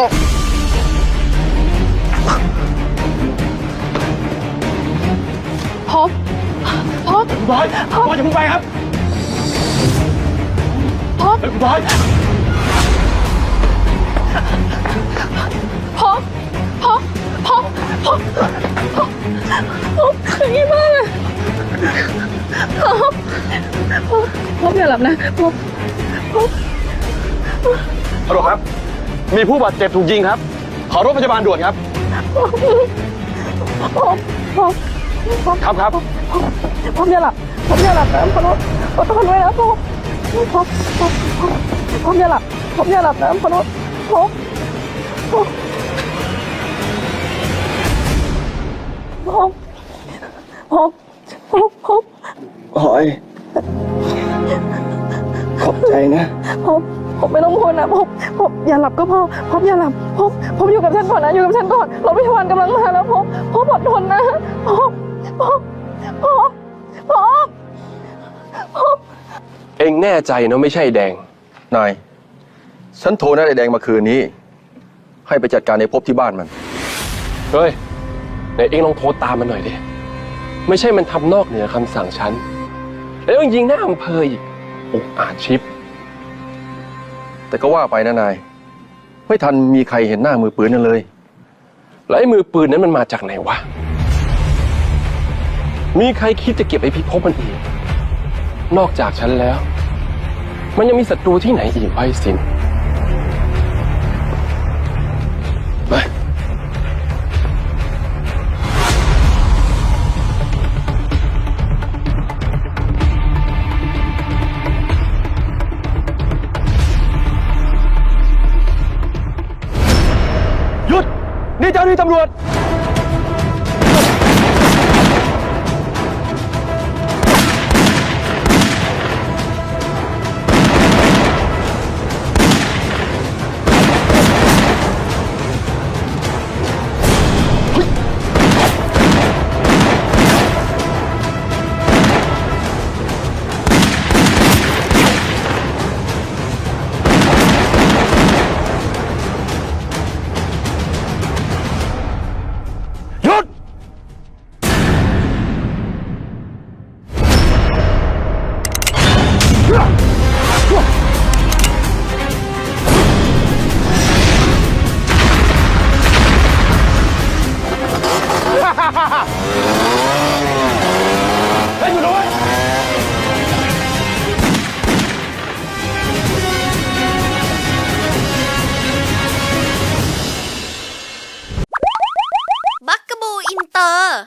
พบ พบบอยพบอย่าพิ่งไปครับพบบอยพบ พบ พบ พบ พบ พบคือไบ้างอะพพบ พบอย่าหลับนะ พบ พบ ฮัลโหลครับ มีผู้บาดเจ็บถูกยิงครับ ขอรถพยาบาลด่วนครับพ่อพ่อพ่อครับครับพ่ออย่าหลับพ่ออย่าหลับนะพ่อพ่อทนไว้นะพ่อพ่อพ่อพ่อพ่ออย่าหลับพ่ออย่าหลับนะพ่อพ่อพ่อพ่อพ่อพ่อพ่อพลอย ขอบใจนะผม ผมไม่ต้องพูดนะผมผมอย่าหลับก็พอผมอย่าหลับผมผมอยู่กับฉันก่อนนะอยู่กับฉันก่อนรถพยาบาลกำลังมาแล้วผมผมอดทนนะผมผมผมผมผมเองแน่ใจนะไม่ใช่แดง นาย ฉันโทรนัดไอ้แดงมาคืนนี้ ให้ไปจัดการในพบที่บ้านมัน เฮ้ยไหนเองลองโทรตามมันหน่อยดิไม่ใช่มันทำนอกเหนือคำสั่งฉัน แล้วยังยิงหน้าอำเภออีกอุกอาจชิป แต่ก็ว่าไปนะนาย ไม่ทันมีใครเห็นหน้ามือปืนนั่นเลย แล้วไอ้มือปืนนั้นมันมาจากไหนวะ มีใครคิดจะเก็บไอ้พิภพมันอีก นอกจากฉันแล้ว มันยังมีศัตรูที่ไหนอีกไว้สิน เจ้าหน้าที่ตำรวจ ฮ้ยอยู่นู้นบักกะบูอินเตอร์